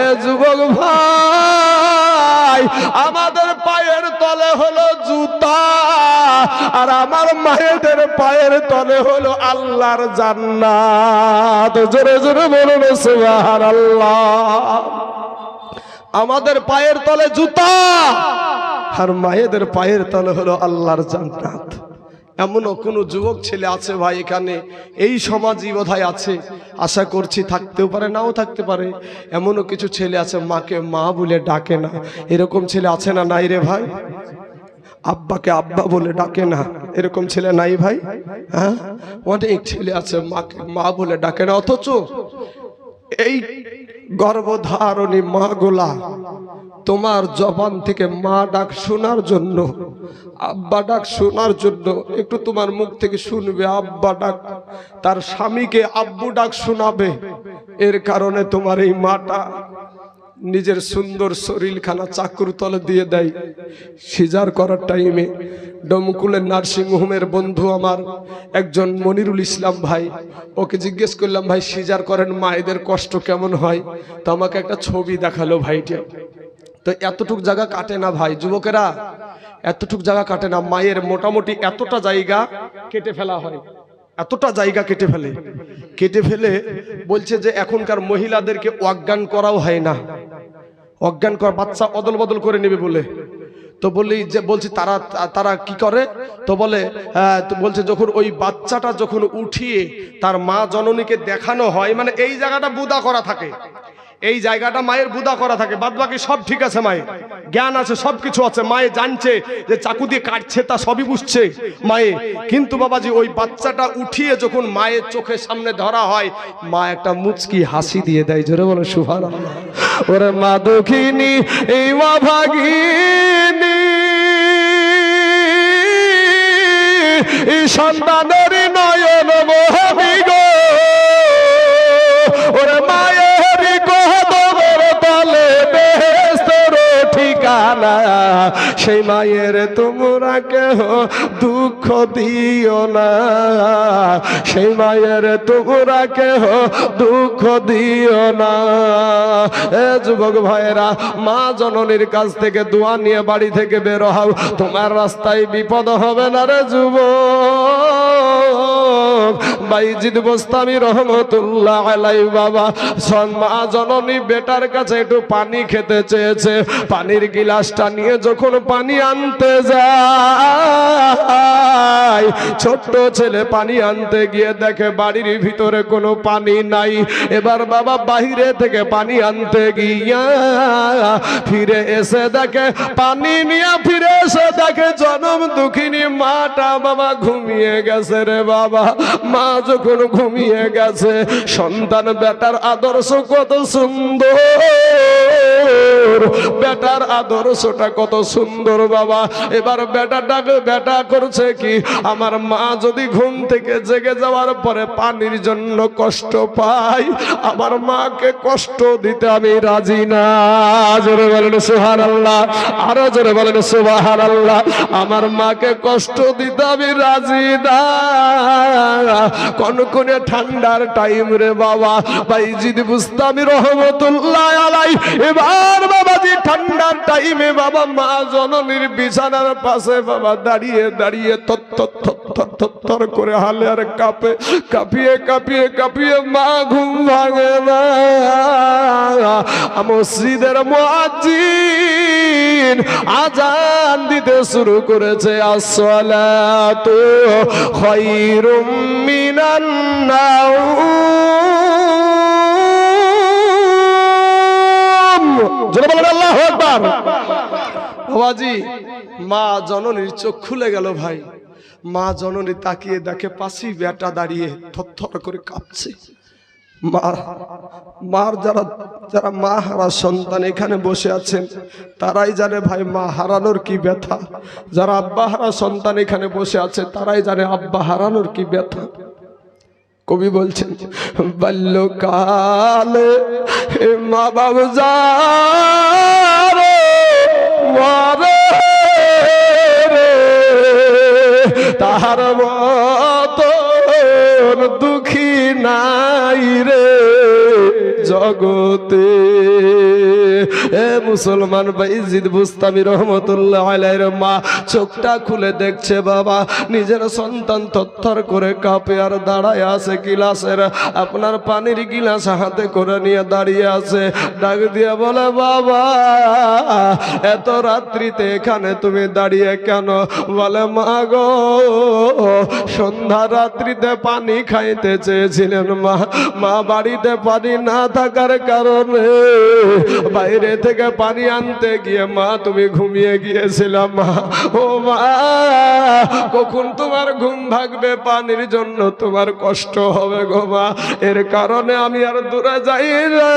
এ যুবক ভাই, আমাদের পায়ের তলে হলো জুতা, আর আমার মায়েদের পায়ের তলে হলো আল্লাহর জান্নাত। জোরে জোরে বলুন, সুবহানাল্লাহ। আমাদের পায়ের তলে জুতা, আর মায়েদের পায়ের তলে হলো আল্লাহর জান্নাত। এমনও কোনো যুবক ছেলে আছে ভাই এখানে? এই সমাজই বোধহয় আছে। আশা করছি থাকতেও পারে, নাও থাকতে পারে। এমনও কিছু ছেলে আছে, মাকে মা বলে ডাকে না। এরকম ছেলে আছে না নাই রে ভাই? আব্বাকে আব্বা বলে ডাকে না। এরকম ছেলে নাই ভাই? হ্যাঁ? অনেক ছেলে আছে, মাকে মা বলে ডাকে না। অথচ এই গর্ভধারণী মা গোলা তোমার জবান থেকে মা ডাক শোনার জন্য, আব্বা ডাক শোনার জন্য একটু তোমার মুখ থেকে শুনবে, আব্বা ডাক, তার স্বামীকে আব্বু ডাক শোনাবে। এর কারণে তোমার এই মাটা নিজের সুন্দর শরীরখানা চাকুর তলে দিয়ে দেয়। সিজার করার টাইমে ডমকুলের নার্সিং হোমের বন্ধু আমার একজন মনিরুল ইসলাম ভাই, ওকে জিজ্ঞেস করলাম, ভাই, সিজার করেন মায়েদের কষ্ট কেমন হয়? তো আমাকে একটা ছবি দেখাল ভাইটা। তো এতটুক জায়গা কাটে না ভাই যুবকেরা। এতটুক জায়গা কাটে না। মায়ের মোটামুটি এতটা জায়গা কেটে ফেলা হয়। এতটা জায়গা কেটে ফেলে। কেটে ফেলে বলছে যে এখনকার মহিলাদেরকে অজ্ঞান করাও হয় না। অজ্ঞান করা বাচ্চা অদল বদল করে নেবে বলে। তো বলি যে বলছি তারা তারা কি করে? তো বলে আহ, তো বলছে যখন ওই বাচ্চাটা যখন উঠিয়ে তার মা জননীকে দেখানো হয় মানে এই জায়গাটা বুদা করা থাকে। এই জায়গাটা মায়ের বুদা করা থাকে। বাদ বাকি সব ঠিক আছে মায়ের। জ্ঞান আছে সব কিছু আছে। মায়ে জানছে যে চাকু দিয়ে কাটছে, তা সবই বুঝছে মায়ে। কিন্তু বাবাজি, ওই বাচ্চাটা উঠিয়ে যখন মায়ের চোখের সামনে ধরা হয়, মা একটা মুচকি হাসি দিয়ে দেয়। জোরে বলে সুভান ওরে মা দক্ষিণী এই মা ভাগিনী। সন্তানের সেই মায়ের তোমরা কেহ দুঃখ দিও না। সেই মায়ের তোমরা কেহ দুঃখ দিও না। এ যুবক ভাইয়েরা, মা জননীর কাছ থেকে দোয়া নিয়ে বাড়ি থেকে বের হও। তোমার রাস্তায় বিপদ হবে না রে আলাই বাবা। জননী বেটার কাছে একটু পানি খেতে চেয়েছে। পানির গিলাসটা নিয়ে পানি আনতে যায়, ছোট্ট ছেলে পানি আনতে গিয়ে দেখে বাড়ির ভিতরে কোনো পানি নাই। এবার বাবা বাহিরে থেকে পানি আনতে গিয়া ফিরে এসে দেখে, পানি নিয়ে ফিরে এসে দেখে জনম দুঃখিনী মাটা বাবা ঘুমিয়ে গেছে রে বাবা। মা যখন ঘুমিয়ে গেছে, সন্তান বেটার আদর্শ কত সুন্দর। বেটার আদর্শটা কত সুন্দর বাবা। এবার বেটাটাকে বেটা করছে কি? আমার মা যদি ঘুম থেকে জেগে যাওয়ার পরে পানির জন্য কষ্ট পাই আমার মাকে কষ্ট দিতে আমি রাজি না। জোরে বলেন সুহান আল্লাহ আরও জোরে বলেন সুবাহান আল্লাহ আমার মাকে কষ্ট দিতে আমি রাজি না। কনকনে ঠান্ডার টাইম রে বাবা ভাই যদি বুঝতামি রহমতুল্লাহ আলাই এবার বাবাজি ঠান্ডার টাইমে বাবা মা জননীর বিছানার পাশে বাবা দাঁড়িয়ে দাঁড়িয়ে থর করে হালে আর কাঁপে, কাঁপিয়ে কাঁপিয়ে কাঁপিয়ে মা ঘুম ভাঙে না। মসজিদের মুয়াজ্জিন আজান দিতে শুরু করেছে, আসসালাতু খায়রুম মিনান নাওম। জোরে বলেন আল্লাহু আকবার। বাবাজি, মা জননীর চোখ খুলে গেল ভাই। মা জননী তাকিয়ে দেখে পাশি বেটা দাঁড়িয়ে থরথর করে কাঁপছে। মা, মার যারা যারা মা হারা সন্তান এখানে বসে আছেন তারাই জানে ভাই মা হারানোর কি ব্যথা। যারা আব্বা হারা সন্তান এখানে বসে আছে, তারাই জানে আব্বা হারানোর কি ব্যথা। কবি বলছেন, বাল্যকালে মা বাবু যারে তাহার মত দুঃখী নাই রে। জগতে। এ মুসলমান ভাই জিদ বুস্তামি রহমতুল্লাহ আলাইহির মা, চোখটা খুলে দেখছে বাবা, নিজের সন্তান তত্তর করে কাঁপে আর দাঁড়ায় আছে গিলাসের, আপনার পানির গিলাস হাতে করে নিয়ে দাঁড়িয়ে আছে। ডাক দিয়ে বলে, বাবা, এত রাত্রিতে এখানে তুমি দাঁড়িয়ে কেন? বলে, মা গো, সন্ধ্যা রাত্রিতে পানি খাইতে চেয়েছিলেন মা মা বাড়িতে পানি না থাকার কারণে বাইরে থেকে পানি আনতে গিয়ে মা, তুমি ঘুমিয়ে গিয়েছিলাম মা। ও মা, কখন তোমার ঘুম ভাগবে? পানির জন্য তোমার কষ্ট হবে গো মা। এর কারণে আমি আর দূরে যাই না।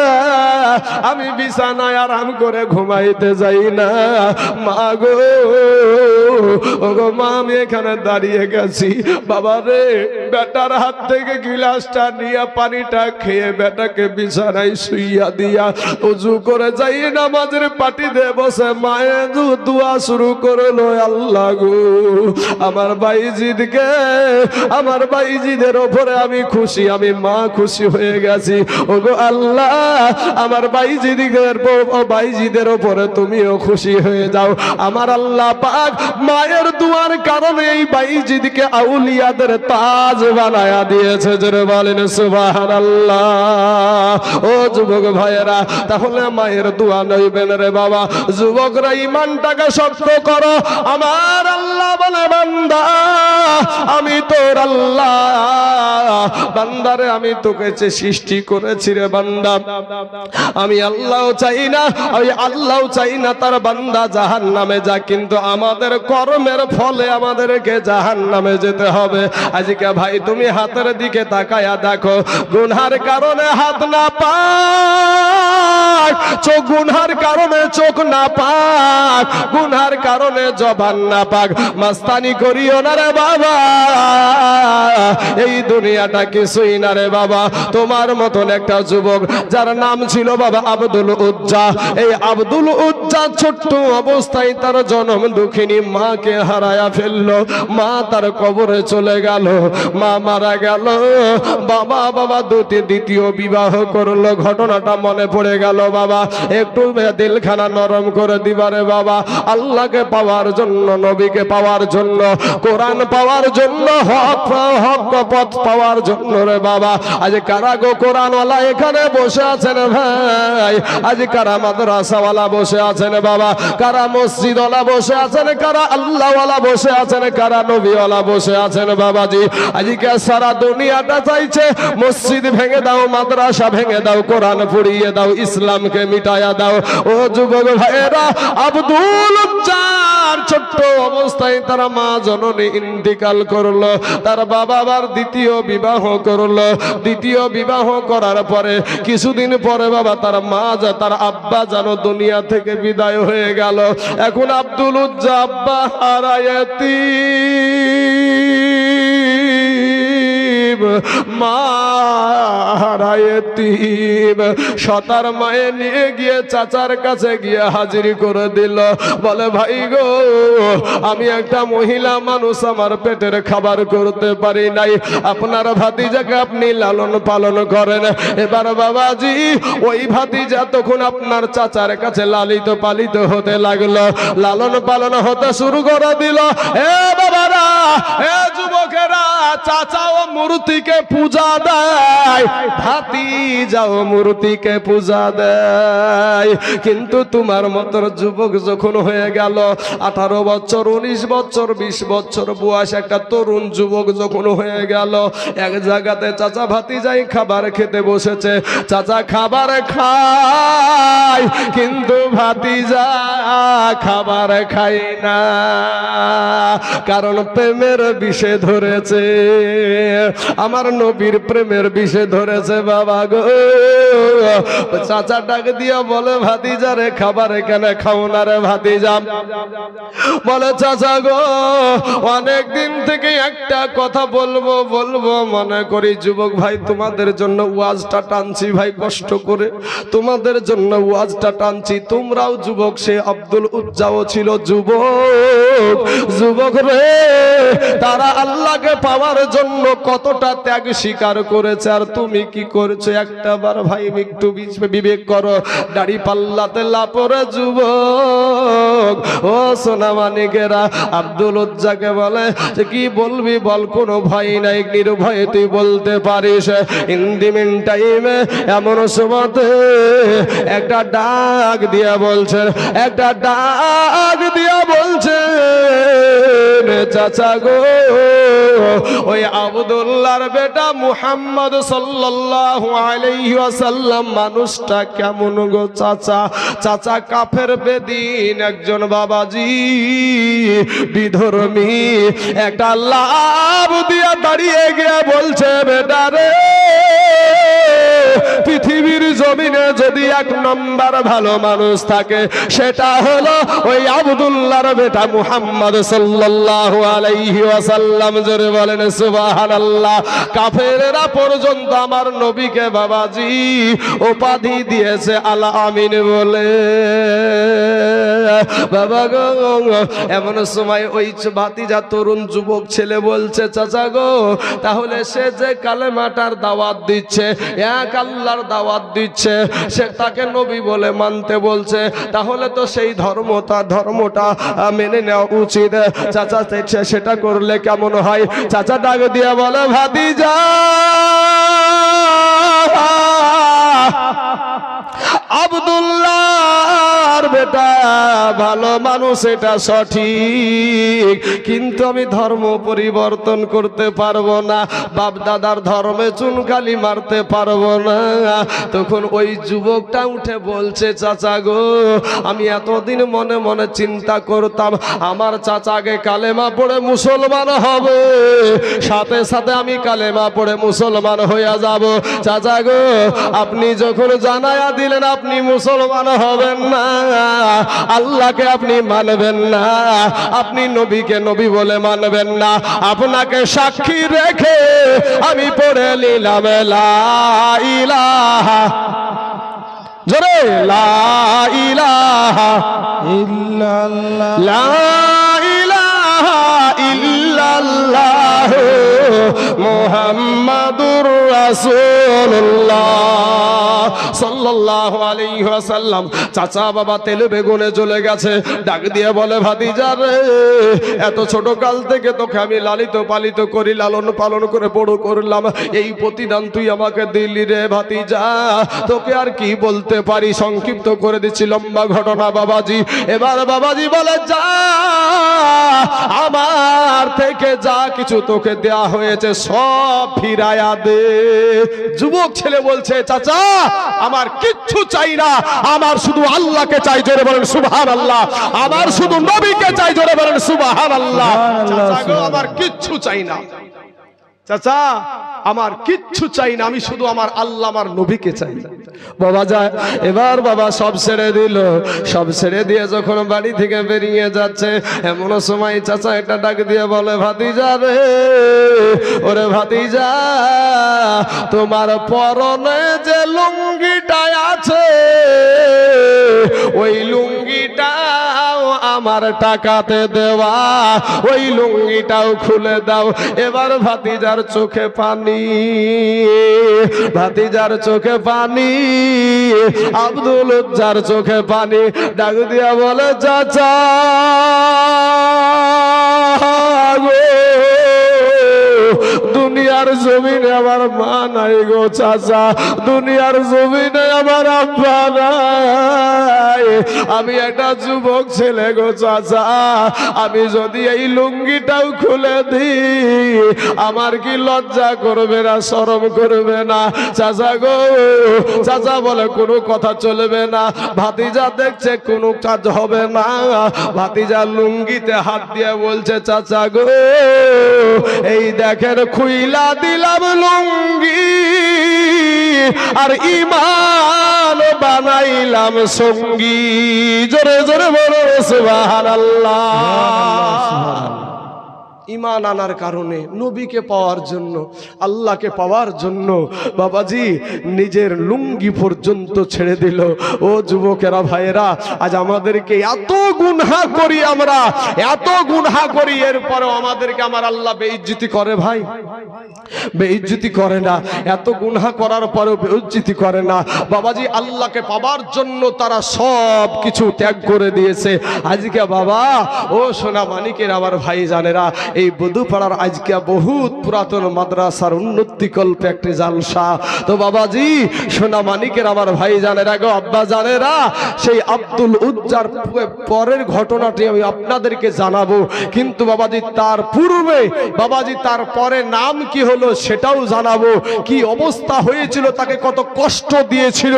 আমি বিছানায় আরাম করে ঘুমাইতে যাই না। মা গো, ও গো মা, আমি এখানে দাঁড়িয়ে গেছি। বাবা রে, বেটার হাত থেকে গিলাসটা নিয়ে পানিটা খেয়ে বেটাকে বিছানায় শুইয়া দিয়া উজু করে যাই, নামাজের পাটি দে বসে। মায়ে দোয়া শুরু করল আল্লাহ গো। আমার বাইজিদকে, আমার বাইজিদের ওপরে আমি খুশি, আমি মা খুশি হয়ে গেছি। ও গো আল্লাহ, আমার বাইজিদের ও বাইজিদের ওপরে তুমিও খুশি হয়ে যাও। আমার আল্লাহ পাক মায়ের দুয়ার কারণে এই বাইজিদকে আউলিয়াদের তাজ বানায়া দিয়েছে। জোরে বলেন সুবহানাল্লাহ। ও যুবক ভাইয়েরা, তাহলে মায়ের দোয়া নইবেন রে বাবা। যুবকরা ইমানটাকে শক্ত করো। আমার আল্লাহ বলে, বান্দা, আমি তোর আল্লাহ। বান্দারে, আমি তোকে যে সৃষ্টি করেছি রে বান্দা, আমি আল্লাহ চাই না, আমি আল্লাহ চাই না তার বান্দা জাহান নামে যা কিন্তু আমাদের কর্মের ফলে আমাদেরকে জাহান নামে যেতে হবে। আজকে ভাই, তুমি হাতের দিকে তাকায়া দেখো, গুনহার কারণে হাত না পাক চোখ গুনহার কারণে চোখ না পাক, গুনহার কারণে জবান না পাক। মাস্তানি করিও না রে বাবা, এই দুনিয়াটা কিছুই না রে বাবা। তোমার মতন একটা যুবক, যার নাম ছিল বাবা আব্দুল উজ্জা। এই আব্দুল উজ্জা ছোট্ট অবস্থায় তার জন্ম দুঃখিনী মাকে হারায়া ফেলল। মা তার কবরে চলে গেল। মা মারা গেল। বাবা বাবা দুটি দ্বিতীয় বিবাহ করল। ঘটনাটা মনে পড়ে গেল বাবা। একটু দিলখানা নরম করে দিবারে বাবা। আল্লাহকে পাওয়ার জন্য, নবীকে পাওয়ার জন্য, কোরআন পাওয়ার জন্য, হক হক পথ পাওয়ার জন্য রে বাবা। আজ কারা গো কোরআনওয়ালা এখানে বসে আছেন ভাই? আজ কারা মাদ্রাসাওয়ালা বসে আছেন বাবা? কারা মসজিদওয়ালা বসে আছেন? কারা আল্লাহওয়ালা বসে আছেন? কারা নবীওয়ালা বসে আছেন বাবাজি? আজকে সারা দুনিয়াটা চাইছে, মসজিদ ভেঙে দাও, মাদ্রাসা ভেঙে দাও, কোরআন পুড়িয়ে দাও, ইসলামকে মিটায়া দাও। ও যুবক ভাইয়েরা, আব্দুল চার ছোট্ট অবস্থায় তার মা জননী ইন্তিকাল করল। তার বাবা আবার দ্বিতীয় বিবাহ করল। দ্বিতীয় বিবাহ করার পরে কিছুদিন পরে বাবা তার মা যা, তার আব্বা যেন দুনিয়া থেকে বিদায় হয়ে গেল। এখন আব্দুল উজ্জা আব্বা হারায়াতি মা হারায়তিম সতার মায়ে নিয়ে গিয়ে চাচার কাছে গিয়ে হাজিরি করে দিল। বলে, ভাই গো, আমি একটা মহিলা মানুষ, আমার পেটের খাবার করতে পারি নাই। আপনার ভাতিজাকে আপনি লালন পালন করেন। এবার বাবাজি, ওই ভাতিজা তখন আপনার চাচার কাছে লালিত পালিত হতে লাগল। লালন পালন হতে শুরু করে দিল। এ বাবারা, এ যুবকেরা, চাচা ও মূর্তিকে পূজা দেয় ভাতি যাও মূর্তিকে পূজা দেয়। কিন্তু তোমার মতন যুবক যখন হয়ে গেল, আঠারো বছর, উনিশ বছর, বিশ বছর বয়স, একটা তরুণ যুবক যখন হয়ে গেল, এক জায়গাতে চাচা ভাতি যাই খাবার খেতে বসেছে। চাচা খাবার খায়, কিন্তু ভাতি যা খাবার খাই না, কারণ প্রেমের বিষে ধরেছে। আমার নবীর প্রেমের বিষে ধরেছে বাবা গো। চাচা ডাক দিয়া বলে, ভাতিজা রে, খাবার এখানে খাও না রে ভাতিজা। বলে, চাচা গো, অনেক দিন থেকে একটা কথা বলব বলব, মনে করি যুবক ভাই, তোমাদের জন্য ওয়াজটা টানছি ভাই, কষ্ট করে। তোমাদের জন্য ওয়াজ ওয়াজটা টানছি। তোমরাও যুবক, সে আব্দুল উজ্জাও ছিল যুবক। যুবক রে, তারা আল্লাহকে পাওয়ার জন্য কতটা ত্যাগ স্বীকার করেছে, আর তুমি কি করেছ? একটা বার ভাই, একটু বিবেক করো। দাড়ি পাল্লাতে লাপরে যুবক। ও সোনা মানিকেরা আব্দুল উজ্জাকে বলে, যে কি বলবি বল, কোনো ভয় নাই, নির্ভয়ে তুই বলতে পারিস। ইন্দিমিন টাইমে এমন সময়তে একটা ডাক দিয়া বলছে, একটা ডাক দিয়া বলছে চাচা গো, ওই আবদুল্লাহর বেটা মুহাম্মদ সাল্লাল্লাহু মানুষটা কেমন গো চাচা? চাচা কাফের বেদিন, একজন বাবাজি, বিধর্মী, একটা লাভ দিয়া দাঁড়িয়ে গিয়ে বলছে, বেটা রে পৃথিবীর জমিনে যদি এক নম্বর ভালো মানুষ থাকে, সেটা হলো ওই আবদুল্লাহর বেটা মুহাম্মদ সাল্লাল্লাহু আলাইহি ওয়াসাল্লাম। জোরে বলেন, সুবহানাল্লাহ। কাফেরেরা পর্যন্ত আমার নবীকে বাবাজি উপাধি দিয়েছে আল আমিন বলে। বাবা গো, এমন সময় ওই ভাতিজা তরুণ যুবক ছেলে বলছে, চাচা গো, তাহলে সে যে কালেমাটার দাওয়াত দিচ্ছে, এক আল্লাহর দাওয়াত দিচ্ছে। সে তাকে নবী বলে মানতে বলছে। তাহলে তো সেই ধর্মটা ধর্মটা মেনে নেওয়া উচিত। চাচা সেটা করলে কেমন হয়? চাচা ডাক দিয়ে বলে ভাতি যা আবদুল্লাহর বেটা, ভালো মানুষ, এটা সঠিক। কিন্তু আমি ধর্ম পরিবর্তন করতে পারব না। বাপ দাদার ধর্মে চুনকালি মারতে পারব না। তখন ওই যুবকটা উঠে বলছে, চাচা গো, আমি এতদিন মনে মনে চিন্তা করতাম, আমার চাচাকে কালেমা পড়ে মুসলমান হবে। সাথে সাথে আমি কালেমা পড়ে মুসলমান হইয়া যাব। চাচা গো, আপনি যখন জানায়া দিলেন, আপনি মুসলমান হবেন না। আল্লাহকে আপনি মানবেন না। আপনি নবীকে নবী বলে মানবেন না। আপনাকে সাক্ষী রেখে আমি পড়ে নিলাম, লা জোরে, লা ইলাহা ইল্লাল্লাহ। লা ইল্লাল্লাহ। মুহাম্মাদুর রাসূলুল্লাহ সাল্লাল্লাহু চাচা বাবা তেলে বেগুনে চলে গেছে। ডাক দিয়ে বলে, ভাতিজা রে, এত ছোট কাল থেকে তোকে আমি লালিত পালিত করি, লালন পালন করে বড় করলাম। এই প্রতিদান তুই আমাকে দিলি রে, ভাতিজা। তোকে আর কি বলতে পারি? সংক্ষিপ্ত করে দিচ্ছি লম্বা ঘটনা, বাবাজি। এবার বাবাজি বলে, যা, আমার থেকে যা কিছু তোকে দেয়া হয়েছে সব ফিরায়া দে। যুবক ছেলে বলছে চাচা আমার কিচ্ছু চাই না। আমার শুধু আল্লাহকে চাই জোরে বলেন সুবহান আল্লাহ আমার শুধু নবীকে চাই জোরে বলেন সুবহান আল্লাহ আমার কিচ্ছু চাই না। চাচা, আমার কিচ্ছু চাই না, আমি শুধু আমার আল্লাহ, আমার নবীকে চাই। বাবা যায়, এবার বাবা সব ছেড়ে দিল। সব ছেড়ে দিয়ে যখন বাড়ি থেকে বেরিয়ে যাচ্ছে, এমন সময় চাচা একটা ডাক দিয়ে বলে, ভাতিজা রে, ওরে ভাতিজা, তোমার পরনে যে লুঙ্গিটা আছে, ওই লুঙ্গিটাও আমার টাকাতে দেওয়া। ওই লুঙ্গিটাও খুলে দাও। এবার ভাতিজার চোখে পানি। ভাতিজার চোখে পানি। আব্দুল উজ্জার চোখে পানি। ডাক দিয়া বলে, চাচা দুনিয়ার জমিনে আমার মা নাই গো, চাচা। দুনিয়ার জমিনে আমার আব্বা নাই। আমি একটা যুবক ছেলে গো চাচা। আমি যদি এই লুঙ্গিটাও খুলে দিই, আমার কি লজ্জা করবে না, শরম করবে না? চাচা গো, চাচা বলে কোনো কথা চলবে না। ভাতিজা দেখছে কোনো কাজ হবে না। ভাতিজা লুঙ্গিতে হাত দিয়ে বলছে, চাচা গো, এই দেখেন খুইলা দিলাম লুঙ্গি। আর ইমান বানাইলাম সঙ্গী। জোরে জোরে বলো সুবহানাল্লাহ। ইমান আনার কারণে নবীকে পাওয়ার জন্য, আল্লাহকে পাওয়ার জন্য বাবাজি নিজের লুঙ্গি পর্যন্ত ছেড়ে দিল। ও যুবকেরা, ভাইয়েরা, আজ আমাদেরকে এত গুনহা করি আমরা, এত গুনহা করি, এরপরেও আমাদেরকে আমার আল্লাহ বেইজ্জতি করে ভাই। বেইজ্জতি করে না, এত গুনহা করার পরেও বেইজ্জতি করে না। বাবাজি, আল্লাহকে পাবার জন্য তারা সব কিছু ত্যাগ করে দিয়েছে। আজকে বাবা, ও সোনা মানিকের আমার ভাই জানেরা এই বধুপাড়ার আজকে বহুত পুরাতন মাদ্রাসার উন্নতিকল্পে একটি জালসা। তো বাবাজি, সোনা মানিকের আমার ভাই জানেরা গো, আব্বা জানেরা, সেই আব্দুল উজ্জার পরের ঘটনাটি আমি আপনাদেরকে জানাব। কিন্তু বাবাজি, তার পূর্বে, বাবাজি, তার পরে নাম কি হলো সেটাও জানাব। কি অবস্থা হয়েছিল, তাকে কত কষ্ট দিয়েছিল,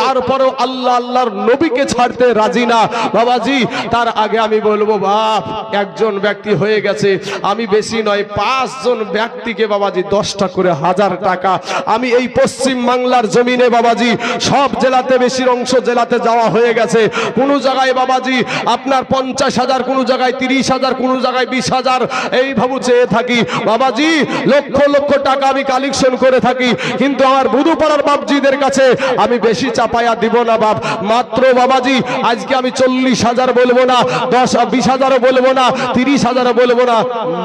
তারপরেও আল্লাহ আল্লাহর নবীকে ছাড়তে রাজি না। বাবাজি, তার আগে আমি বলব, বাপ, একজন ব্যক্তি হয়ে গেছে। আমি বেশি নয়, পাঁচজন ব্যক্তিকে বাবাজি, দশটা করে হাজার টাকা। আমি এই পশ্চিম বাংলার জমিনে বাবাজি, সব জেলাতে বেশির অংশ জেলাতে যাওয়া হয়ে গেছে। কোনো জায়গায় বাবাজি, আপনার পঞ্চাশ হাজার, কোনো জায়গায় তিরিশ হাজার, কোনো জায়গায় বিশ হাজার এইভাবে চেয়ে থাকি। বাবাজি, লক্ষ লক্ষ টাকা আমি কালেকশন করে থাকি। কিন্তু আমার বুধুপাড়ার বাপজিদের কাছে আমি বেশি চাপায়া দিব না, বাপ। মাত্র বাবাজি, আজকে আমি চল্লিশ হাজার বলব না, দশ, বিশ হাজারও বলব না, তিরিশ হাজারও বলব না।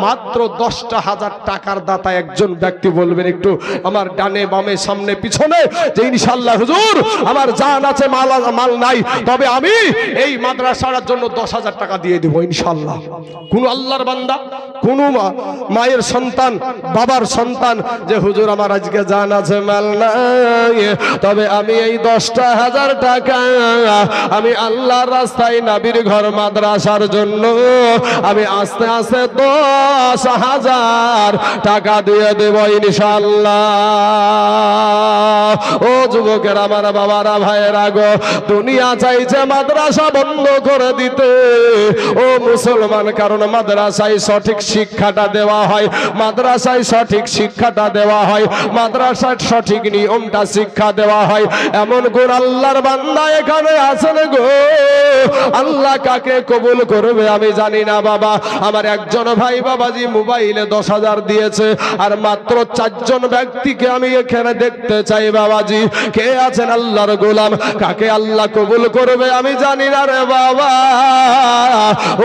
মাত্র দশটা হাজার টাকার দাতা একজন ব্যক্তি বলবেন, একটু আমার ডানে বামে সামনে পিছনে, যে ইনশাল্লাহ হুজুর, আমার জান আছে, মাল মাল নাই, তবে আমি এই মাদ্রাসার জন্য দশ হাজার টাকা দিয়ে দিব ইনশাল্লাহ কোন আল্লাহর বান্দা, কোন মায়ের সন্তান, বাবার সন্তান, যে হুজুর, আমার আজকে জান আছে, মাল নাই, তবে আমি এই দশটা হাজার টাকা আমি আল্লাহর রাস্তায় নাবির ঘর মাদ্রাসার জন্য, আমি আস্তে আস্তে দশ হাজার টাকা দিয়ে দেব ইনশাল্লাহ ও যুবকের, আমার বাবারা, ভাইয়েরা গো, দুনিয়া চাইছে মাদ্রাসা বন্ধ করে দিতে। ও মুসলমান, কারণ মাদ্রাসায় সঠিক শিক্ষাটা দেওয়া হয়, মাদ্রাসায় সঠিক শিক্ষাটা দেওয়া হয় মাদ্রাসায় সঠিক নিয়মটা শিক্ষা দেওয়া হয়। এমন গুণ আল্লাহর বান্দা এখানে আছেন গো। আল্লাহ কাকে কবুল করবে আমি জানি না, বাবা। আমার একজন ভাই বাবাজি মোবাইলে দশ হাজার দিয়েছে, আর মাত্র চারজন ব্যক্তিকে আমি এখানে দেখতে চাই বাবাজি। কে আছেন আল্লাহর গোলাম? কাকে আল্লাহ কবুল করবে আমি জানি না রে বাবা।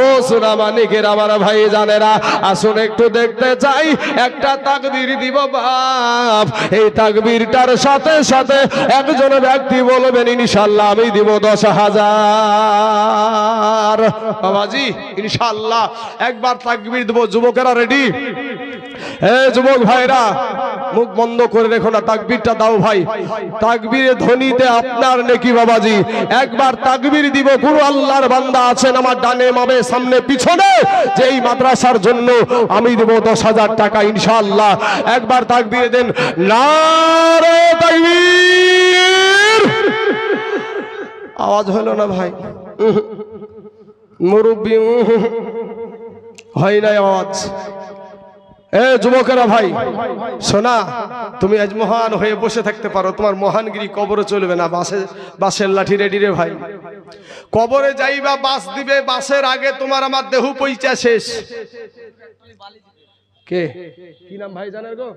ও সোনা মানিকের আমার ভাই জানেরা, আসুন একটু দেখতে চাই, একটা তাকবির দিব বাপ। এই তাকবিরটার সাথে সাথে একজন ব্যক্তি বলবেন ইনশাল্লাহ আমি দিব দশ হাজার। বাবাজি ইনশাল্লাহ একবার তাকবির দেবো যুবকেরা রেডি এ যুবক ভাইরা, মুখ বন্ধ করে রেখো না, তাকবীরটা দাও ভাই। তাকবীরে ধ্বনিতে আপনার নেকি বাবাজি। একবার তাকবীর দিব, গুরু আল্লাহর বান্দা আছেন আমার ডানে মাবে সামনে পিছনে। যে এই মাদ্রাসার জন্য আমি দেব দশ হাজার টাকা, ইনশাআল্লাহ। একবার তাকবীর দেন, নারে তাকবীর। আওয়াজ হলো না ভাই। মুরব্বী। হয় নাই আওয়াজ। এ যুবকেরা ভাই সোনা তুমি আজ মহান হয়ে বসে থাকতে পারো। তোমার মহানগিরি কবরে চলবে না, বাসে, বাসের লাঠি রেডি রে ভাই। কবরে যাইবা, বাস দিবে, বাসের আগে তোমার আমার দেহ পইচা শেষ। কে? কি নাম ভাই জানার গো?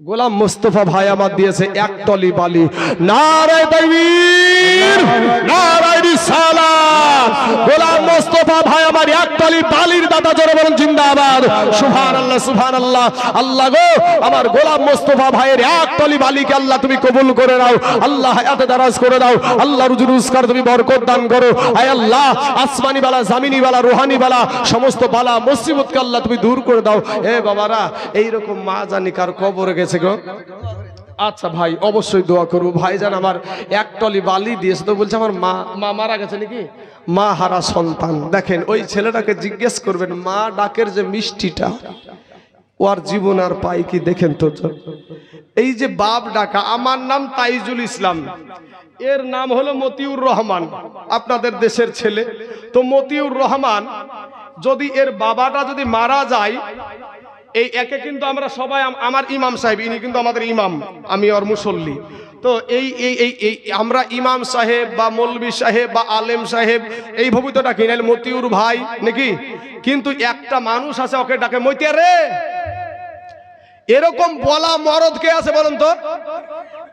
গোলাম মুস্তফা ভাই আমার দিয়েছে এক টলি বালি। গোলাম মুস্তফা ভাই আমার এক বালির সুবহানাল্লাহ আল্লাহ গো, আমার গোলাম মুস্তফা ভাইয়ের এক বালিকে আল্লাহ তুমি কবুল করে আল্লাহ দারাজ করে দাও আল্লাহ তুমি বরকত দান করো। আয় আল্লাহ, আসমানি বালা, জামিনি বালা, রুহানি বালা, সমস্ত বালা, মুসিবতকে আল্লাহ তুমি দূর করে দাও। এ বাবারা, এইরকম মা জানি কার কবরে গেছে গো? আচ্ছা ভাই অবশ্যই দোয়া করব। ভাইজান আমার এক টলি বালি দিয়েছে তো বলছে আমার মা মা মারা গেছে নাকি? মা হারা সন্তান। দেখেন ওই ছেলেটাকে জিজ্ঞেস করবেন মা ডাকের যে মিষ্টিটা ওর জীবন আর পাই কি? দেখেন তো। এই যে বাপ ডাকা আমার নাম তাইজুল ইসলাম। এর নাম হলো মতিউর রহমান। আপনাদের দেশের ছেলে। তো মতিউর রহমান যদি এর বাবাটা যদি মারা যায় এই একে কিন্তু আমরা সবাই আম- আমার ইমাম সাহেব, ইনি কিন্তু আমাদের ইমাম, আমি ওর মুসল্লি। তো এই এই এই এই, আমরা ইমাম সাহেব বা মৌলবী সাহেব বা আলেম সাহেব, এই তো ডাকি নাহলে মতিউর ভাই নাকি? কিন্তু একটা মানুষ আছে, ওকে ডাকে মতিয়া রে। এরকম বলা মরদ কে আছে বলেন তো?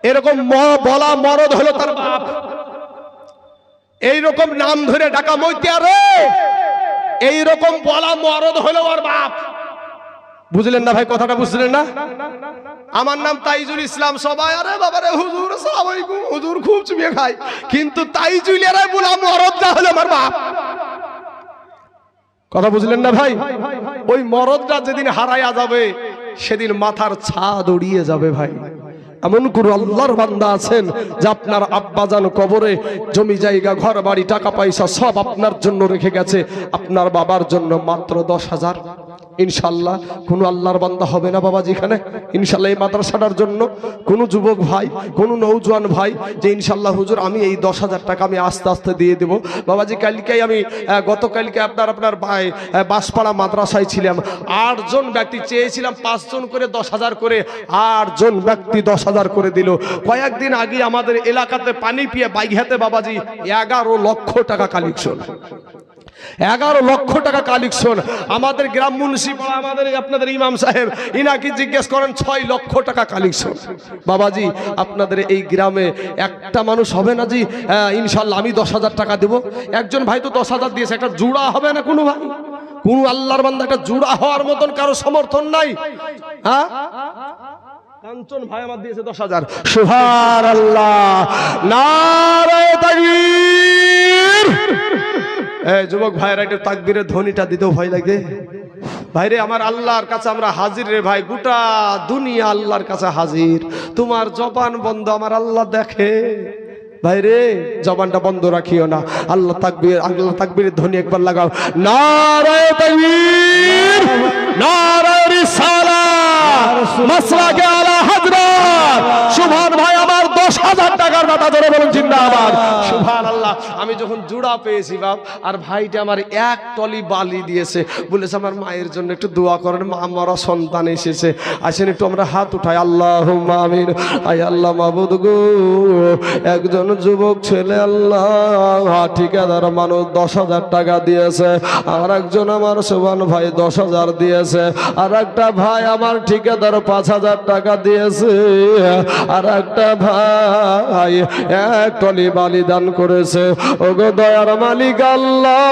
এরকম বলা মরদ হলো তার বাপ। এইরকম নাম ধরে ডাকা মতিয়া রে। এইরকম বলা মরদ হলো ওর বাপ। বুঝলেন না ভাই কথাটা বুঝলেন না? আমার নাম তাইজুল ইসলাম সবাই, আরে বাবা রে হুজুর, আসসালামু আলাইকুম। হুজুর খুব চুমিয়ে খাই কিন্তু তাইজুল এরা বলা মরদটা হলো আমার বাপ। কথা বুঝলেন না ভাই? ওই মরদটা যেদিন হারাইয়া যাবে, সেদিন মাথার ছাদ উড়িয়ে যাবে ভাই। এমন কোন আল্লাহর বান্দা আছেন যে আপনার আব্বাজান কবরে জমি জায়গা ঘর বাড়ি টাকা পয়সা সব আপনার জন্য রেখে গেছে। আপনার বাবার জন্য মাত্র দশ হাজার। ইনশাল্লাহ কোন আল্লাহর বান্দা হবে না বাবা যেখানে। ইনশাল্লাহ এই মাদ্রাসাটার জন্য কোন যুবক ভাই, কোন নৌজওয়ান ভাই যে ইনশাল্লাহ হুজুর আমি এই দশ হাজার টাকা আমি আস্তে আস্তে দিয়ে দেবো। বাবাজি কালকেই আমি গতকালকে আপনার আপনার ভাই বাসপাড়া মাদ্রাসায় ছিলাম। আটজন ব্যক্তি চেয়েছিলাম পাঁচজন করে দশ হাজার করে, আটজন ব্যক্তি দশ হাজার করে দিল। কয়েকদিন আগে আমাদের এলাকাতে পানি পিয়ে বাইঘাতে বাবাজি এগারো লক্ষ টাকা কালেকশন এগারো লক্ষ টাকা কালেকশন। আমাদের গ্রাম মুন্সিপাল আমাদের আপনাদের ইমাম সাহেব, ইনাকে জিজ্ঞেস করেন, ছয় লক্ষ টাকা কালেকশন। বাবাজি, আপনাদের এই গ্রামে একটা মানুষ হবে না জি? ইনশাল্লাহ আমি দশ হাজার টাকা দেবো। একজন ভাই তো দশ হাজার দিয়েছে, একটা জুড়া হবে না কোনো ভাই? কোন আল্লাহর বান্দা, একটা জুড়া হওয়ার মতন কারও সমর্থন নাই? হ্যাঁ? কাঞ্চন ভাই আমার দিয়েছে দশ হাজার। সুহার আল্লাহ নারায় তাকবীর। এই যুবক ভাইরা একটু তাকবীরের ধ্বনিটা দিতেও ভয় লাগে। ভাইরে আমার আল্লাহর কাছে আমরা হাজির রে ভাই গোটা দুনিয়া আল্লাহর কাছে হাজির। তোমার জবান বন্ধ আমার আল্লাহ দেখে। ভাইরে জবানটা বন্ধ রাখিও না। আল্লাহ তাকবীর আল্লাহ তাকবীরের ধ্বনি একবার লাগাও। নারায় তাকবীর নারায় রিসালাত। মাসলাকে আলা হাজরা। সুভান ভাই আমার দশ হাজার টাকার কথা ধরে বলুন জিন্দাবাদ। আমি যখন জুড়া পেয়েছি, বাপ, আর ভাইটা আমার এক টলি বালি দিয়েছে, বলেছে, আমার মায়ের জন্য একটু দোয়া করেন, মা মরা সন্তান এসেছে। আসেন একটু আমরা হাত উঠাই আল্লাহ আমিন। আই আল্লাহ মাবুদ গো, একজন যুবক ছেলে আল্লাহ, ঠিকাদার মানুষ দশ হাজার টাকা দিয়েছে, আর একজন আমার সুবান ভাই দশ হাজার দিয়েছে, আর একটা ভাই আমার ঠিকাদার পাঁচ হাজার টাকা দিয়েছে, আর একটা ভাই এক টলি বালি দান করেছে ওগো দয়ার মালিক আল্লাহ।